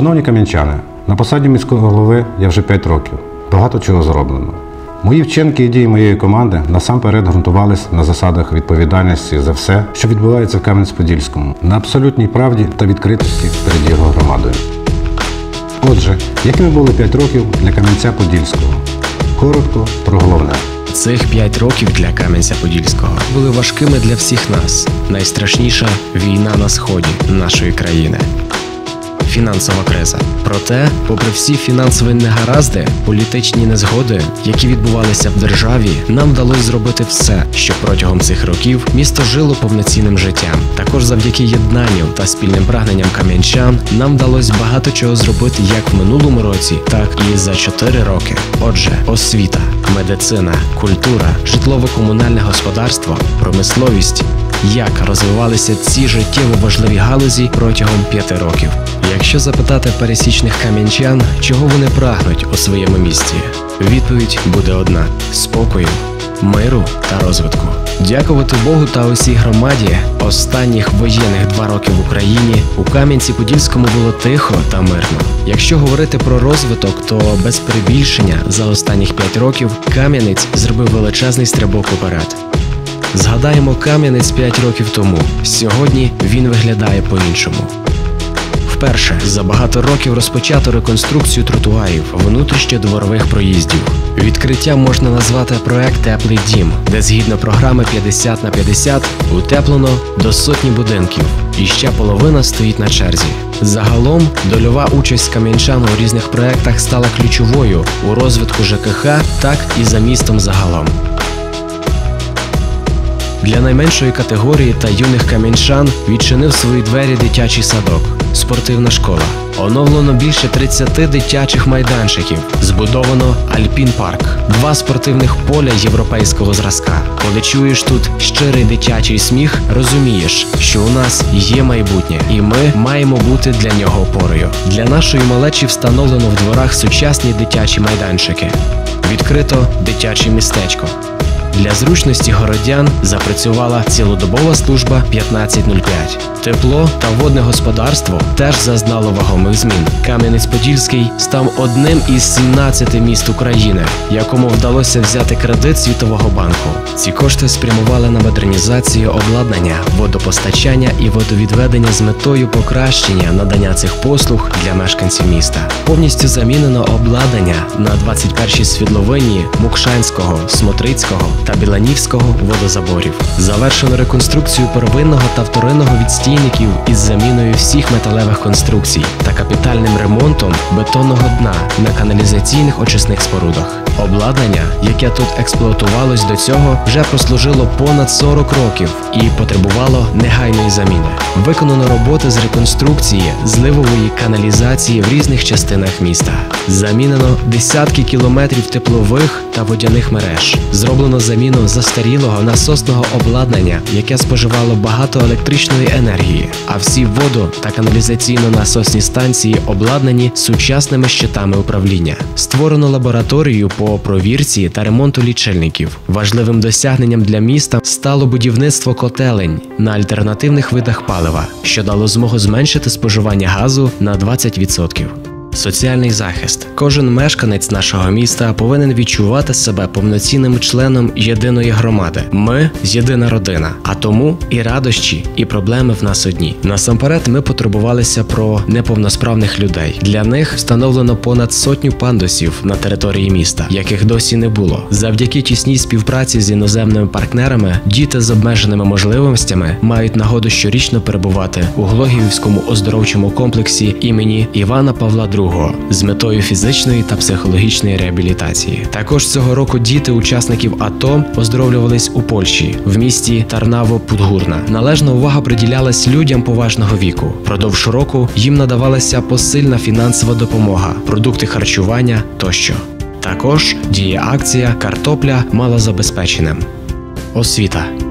Шановні кам'янчани, на посаді міського голови я вже 5 років. Багато чого зроблено. Мої вчинки і дії моєї команди насамперед ґрунтувались на засадах відповідальності за все, що відбувається в Кам'янець-Подільському, на абсолютній правді та відкритості перед його громадою. Отже, якими були 5 років для Кам'янця-Подільського? Коротко про головне. Цих п'ять років для Кам'янця-Подільського були важкими для всіх нас. Найстрашніша війна на сході нашої країни. Фінансова криза. Проте, попри всі фінансові негаразди, політичні незгоди, які відбувалися в державі, нам вдалося зробити все, щоб протягом цих років місто жило повноцінним життям. Також завдяки єднанню та спільним прагненням кам'янчан нам вдалося багато чого зробити як в минулому році, так і за 4 роки. Отже, освіта, медицина, культура, житлово-комунальне господарство, промисловість. Як розвивалися ці життєво важливі галузі протягом п'яти років? Якщо запитати пересічних кам'янчан, чого вони прагнуть у своєму місті, відповідь буде одна: спокою, миру та розвитку. Дякувати Богу та усій громаді останніх воєнних два роки в Україні у Кам'янці-Подільському було тихо та мирно. Якщо говорити про розвиток, то без перебільшення за останніх п'ять років Кам'янець зробив величезний стрибок уперед. Згадаємо Кам'янець 5 років тому. Сьогодні він виглядає по-іншому. Вперше за багато років розпочато реконструкцію тротуарів внутрішньодворових проїздів. Відкриття можна назвати проект Теплий дім, де згідно програми 50 на 50 утеплено до сотні будинків, і ще половина стоїть на черзі. Загалом дольова участь кам'янчан у різних проектах стала ключовою у розвитку ЖКХ, так і за містом загалом. Для найменшої категорії та юних кам'янчан відчинив свої двері дитячий садок, спортивна школа. Оновлено більше 30 дитячих майданчиків. Збудовано Альпін Парк, два спортивних поля європейського зразка. Коли чуєш тут щирий дитячий сміх, розумієш, що у нас є майбутнє, і ми маємо бути для нього опорою. Для нашої малечі встановлено в дворах сучасні дитячі майданчики. Відкрито дитяче містечко. Для зручності городян запрацювала цілодобова служба 1505. Тепло та водне господарство теж зазнало вагомих змін. Кам'янець-Подільський став одним із 17 міст України, якому вдалося взяти кредит Світового банку. Ці кошти спрямували на модернізацію обладнання, водопостачання і водовідведення з метою покращення надання цих послуг для мешканців міста. Повністю замінено обладнання на 21-й світловині Мукшанського, Смотрицького та Біланівського водозаборів. Завершено реконструкцію первинного та вторинного відстійників із заміною всіх металевих конструкцій та капітальним ремонтом бетонного дна на каналізаційних очисних спорудах. Обладнання, яке тут експлуатувалось до цього, вже прослужило понад 40 років і потребувало негайної заміни. Виконано роботи з реконструкції зливової каналізації в різних частинах міста. Замінено десятки кілометрів теплових та водяних мереж. Зроблено заміну застарілого насосного обладнання, яке споживало багато електричної енергії. А всі воду та каналізаційно-насосні станції обладнані сучасними щитами управління. Створено лабораторію по провірці та ремонту лічильників. Важливим досягненням для міста стало будівництво котелень на альтернативних видах палива, що дало змогу зменшити споживання газу на 20%. Соціальний захист. Кожен мешканець нашого міста повинен відчувати себе повноцінним членом єдиної громади. Ми єдина родина, а тому і радощі, і проблеми в нас одні. Насамперед, ми потурбувалися про неповносправних людей. Для них встановлено понад сотню пандусів на території міста, яких досі не було. Завдяки тісній співпраці з іноземними партнерами, діти з обмеженими можливостями мають нагоду щорічно перебувати у Глогіївському оздоровчому комплексі імені Івана Павла II з метою фізичної та психологічної реабілітації. Також цього року діти учасників АТО оздоровлювались у Польщі в місті Тарнаво-Пудгурна. Належна увага приділялась людям поважного віку. Продовж року їм надавалася посильна фінансова допомога, продукти харчування тощо. Також діє акція Картопля малозабезпеченим. Освіта.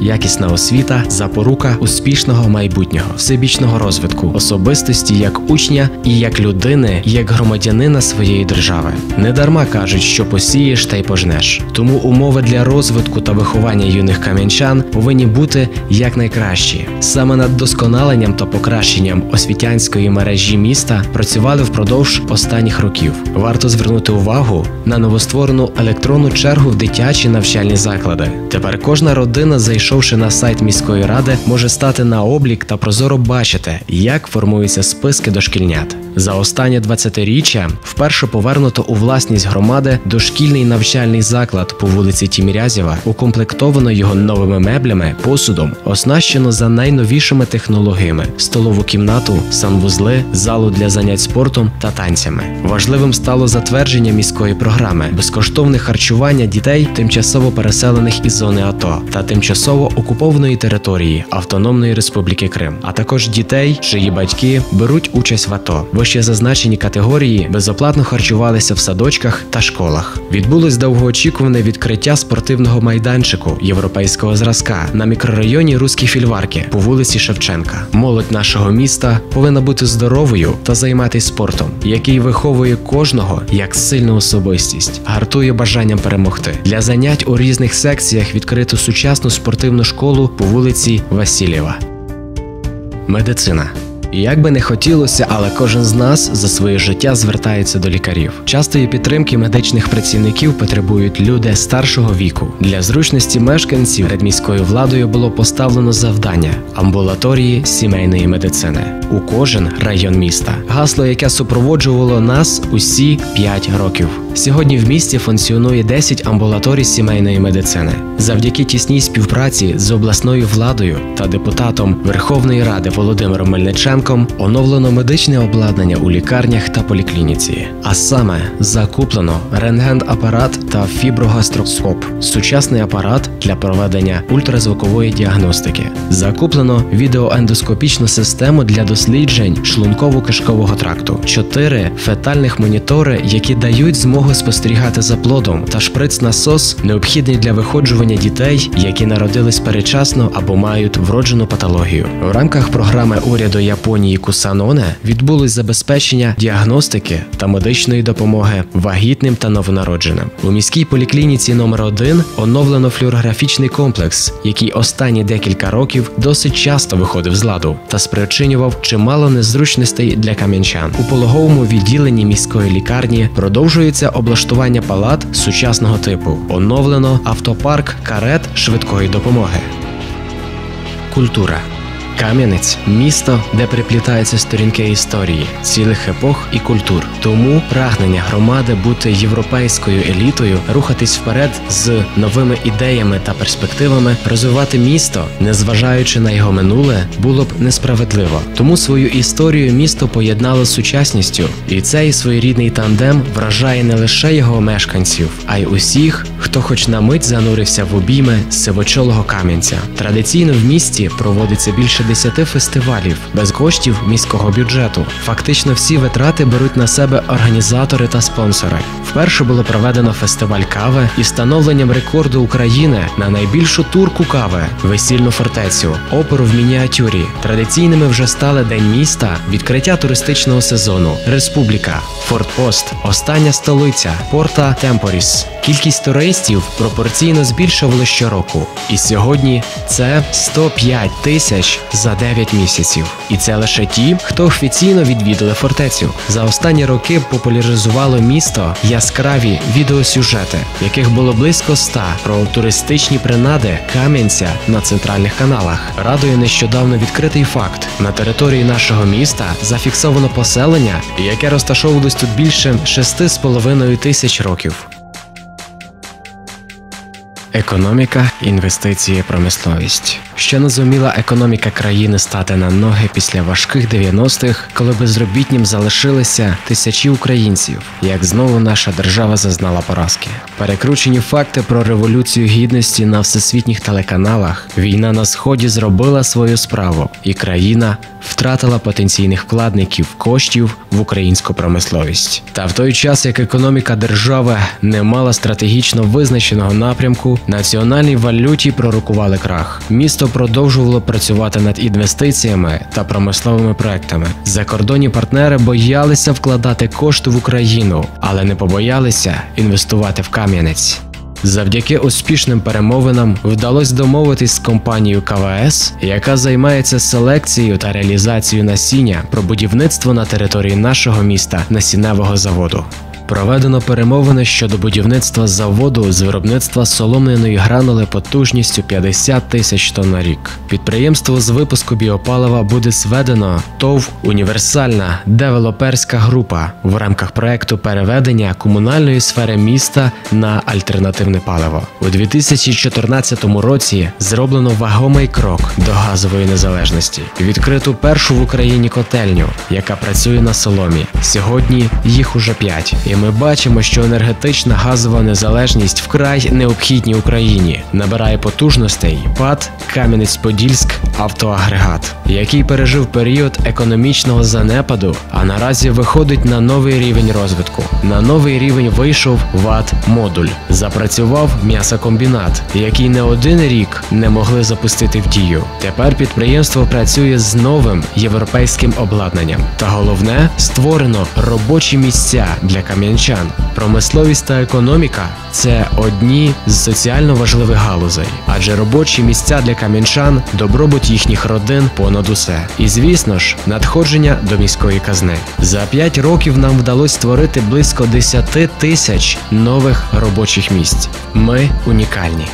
Якісна освіта, запорука успішного майбутнього, всебічного розвитку, особистості як учня і як людини, як громадянина своєї держави. Недарма кажуть, що посієш та й пожнеш. Тому умови для розвитку та виховання юних кам'янчан повинні бути якнайкращі. Саме над досконаленням та покращенням освітянської мережі міста працювали впродовж останніх років. Варто звернути увагу на новостворену електронну чергу в дитячі навчальні заклади. Тепер кожна родина, зайшовши на сайт міської ради, може стати на облік та прозоро бачити, як формуються списки дошкільнят. За останнє 20-річчя вперше повернуто у власність громади дошкільний навчальний заклад по вулиці Тімірязєва, укомплектовано його новими меблями, посудом, оснащено за найновішими технологіями: столову кімнату, санвузли, залу для занять спортом та танцями. Важливим стало затвердження міської програми безкоштовне харчування дітей, тимчасово переселених із зони АТО та тимчасово окупованої території Автономної Республіки Крим, а також дітей, чиї батьки беруть участь в АТО. Вище зазначені категорії безоплатно харчувалися в садочках та школах. Відбулось довгоочікуване відкриття спортивного майданчику європейського зразка на мікрорайоні Руські Фільварки по вулиці Шевченка. Молодь нашого міста повинна бути здоровою та займатися спортом, який виховує кожного як сильну особистість, гартує бажанням перемогти. Для занять у різних секціях відкрито сучасну спортивну школу по вулиці Васильєва. Медицина. Як би не хотілося, але кожен з нас за своє життя звертається до лікарів. Частої підтримки медичних працівників потребують люди старшого віку. Для зручності мешканців перед міською владою було поставлено завдання амбулаторії сімейної медицини у кожен район міста. Гасло, яке супроводжувало нас усі 5 років. Сьогодні в місті функціонує 10 амбулаторій сімейної медицини. Завдяки тісній співпраці з обласною владою та депутатом Верховної Ради Володимиром Мельниченком оновлено медичне обладнання у лікарнях та поліклініці. А саме закуплено рентген-апарат та фіброгастроскоп, сучасний апарат для проведення ультразвукової діагностики. Закуплено відеоендоскопічну систему для досліджень шлунково-кишкового тракту, 4 фетальних монітори, які дають змогу спостерігати за плодом, та шприц-насос, необхідний для виходжування дітей, які народились передчасно або мають вроджену патологію. В рамках програми уряду Японії Кусаноне відбулось забезпечення діагностики та медичної допомоги вагітним та новонародженим. У міській поліклініці номер 1 оновлено флюорографічний комплекс, який останні декілька років досить часто виходив з ладу та спричинював чимало незручностей для кам'янчан. У пологовому відділенні міської лікарні продовжується облаштування палат сучасного типу. Оновлено автопарк карет швидкої допомоги. Культура. Кам'янець місто, де переплітаються сторінки історії, цілих епох і культур. Тому прагнення громади бути європейською елітою, рухатись вперед з новими ідеями та перспективами, розвивати місто, незважаючи на його минуле, було б несправедливо. Тому свою історію місто поєднало з сучасністю, і цей своєрідний тандем вражає не лише його мешканців, а й усіх, хто хоч на мить занурився в обійми сивочолого кам'янця. Традиційно в місті проводиться більше 10 фестивалів без коштів міського бюджету. Фактично всі витрати беруть на себе організатори та спонсори. Вперше було проведено фестиваль кави із встановленням рекорду України на найбільшу турку кави весільну фортецю, оперу в мініатюрі. Традиційними вже стали День міста, відкриття туристичного сезону, Республіка, Фортпост, остання столиця, Порта Темпоріс. Кількість туристів пропорційно збільшували щороку. І сьогодні це 105 тисяч за 9 місяців. І це лише ті, хто офіційно відвідали фортецю. За останні роки популяризувало місто яскраві відеосюжети, яких було близько 100 про туристичні принади Кам'янця на центральних каналах. Радує нещодавно відкритий факт: на території нашого міста зафіксовано поселення, яке розташовувалось тут більше 6,5 тисяч років. Економіка, інвестиції, промисловість. Ще не зуміла економіка країни стати на ноги після важких 90-х, коли безробітнім залишилися тисячі українців. Як знову наша держава зазнала поразки. Перекручені факти про революцію гідності на всесвітніх телеканалах. Війна на сході зробила свою справу, і країна втратила потенційних вкладників коштів в українську промисловість. Та в той час, як економіка держави не мала стратегічно визначеного напрямку, національній валюті пророкували крах. Місто продовжувало працювати над інвестиціями та промисловими проектами. Закордонні партнери боялися вкладати кошти в Україну, але не побоялися інвестувати в Кам'янець. Завдяки успішним перемовинам вдалося домовитись з компанією КВС, яка займається селекцією та реалізацією насіння про будівництво на території нашого міста насінневого заводу. Проведено перемовини щодо будівництва заводу з виробництва солом'яної гранули потужністю 50 тисяч тонн на рік. Підприємство з випуску біопалива буде зведено ТОВ Універсальна девелоперська група в рамках проекту переведення комунальної сфери міста на альтернативне паливо. У 2014 році зроблено вагомий крок до газової незалежності. Відкриту першу в Україні котельню, яка працює на соломі. Сьогодні їх уже п'ять. Ми бачимо, що енергетична газова незалежність вкрай необхідній Україні. Набирає потужностей ПАД Кам'янець-Подільськ автоагрегат, який пережив період економічного занепаду, а наразі виходить на новий рівень розвитку. На новий рівень вийшов ВАД модуль. Запрацював м'ясокомбінат, який не один рік не могли запустити в дію. Тепер підприємство працює з новим європейським обладнанням. Та головне створено робочі місця для кам'янчан. Промисловість та економіка це одні з соціально важливих галузей, адже робочі місця для кам'янчан добробут їхніх родин понад усе. І звісно ж, надходження до міської казни. За 5 років нам вдалося створити близько 10 тисяч нових робочих місць. Ми унікальні.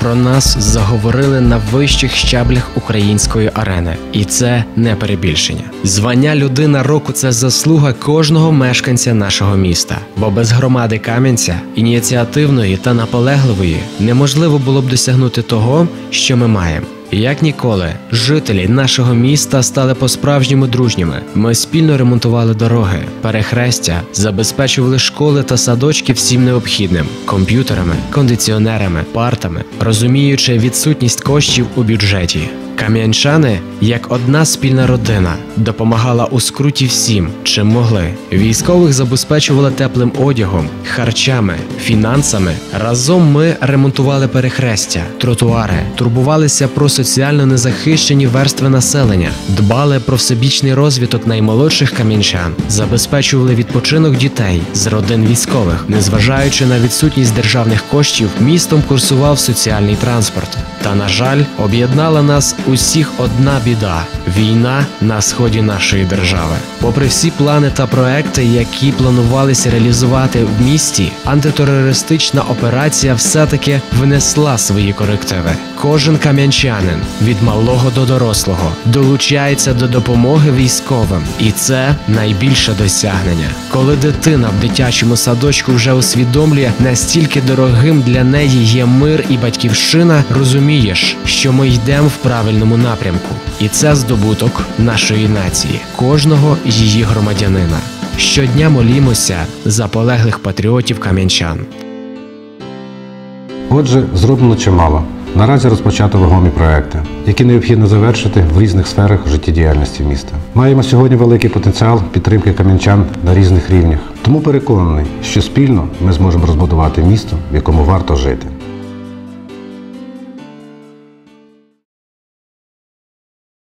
Про нас заговорили на вищих щаблях української арени, і це не перебільшення. Звання людина року це заслуга кожного мешканця нашого міста. Бо без громади Кам'янця, ініціативної та наполегливої, неможливо було б досягнути того, що ми маємо. Як ніколи, жителі нашого міста стали по-справжньому дружніми. Ми спільно ремонтували дороги, перехрестя, забезпечували школи та садочки всім необхідним комп'ютерами, кондиціонерами, партами, розуміючи відсутність коштів у бюджеті. Кам'янчани, як одна спільна родина, допомагала у скруті всім, чим могли. Військових забезпечували теплим одягом, харчами, фінансами. Разом ми ремонтували перехрестя, тротуари, турбувалися про соціально незахищені верстви населення, дбали про всебічний розвиток наймолодших кам'янчан, забезпечували відпочинок дітей з родин військових. Незважаючи на відсутність державних коштів, містом курсував соціальний транспорт. Та на жаль, об'єднала нас усіх одна біда війна на сході нашої держави. Попри всі плани та проекти, які планувалися реалізувати в місті, антитерористична операція все-таки внесла свої корективи. Кожен кам'янчанин від малого до дорослого долучається до допомоги військовим, і це найбільше досягнення. Коли дитина в дитячому садочку вже усвідомлює, настільки дорогим для неї є мир і батьківщина, розумієш, що ми йдемо в правильному напрямку, і це здобуток нашої нації, кожного її громадянина. Щодня молімося за полеглих патріотів кам'янчан. Отже, зроблено чимало. Наразі розпочато вагомі проекти, які необхідно завершити в різних сферах життєдіяльності міста. Маємо сьогодні великий потенціал підтримки кам'янчан на різних рівнях. Тому переконаний, що спільно ми зможемо розбудувати місто, в якому варто жити.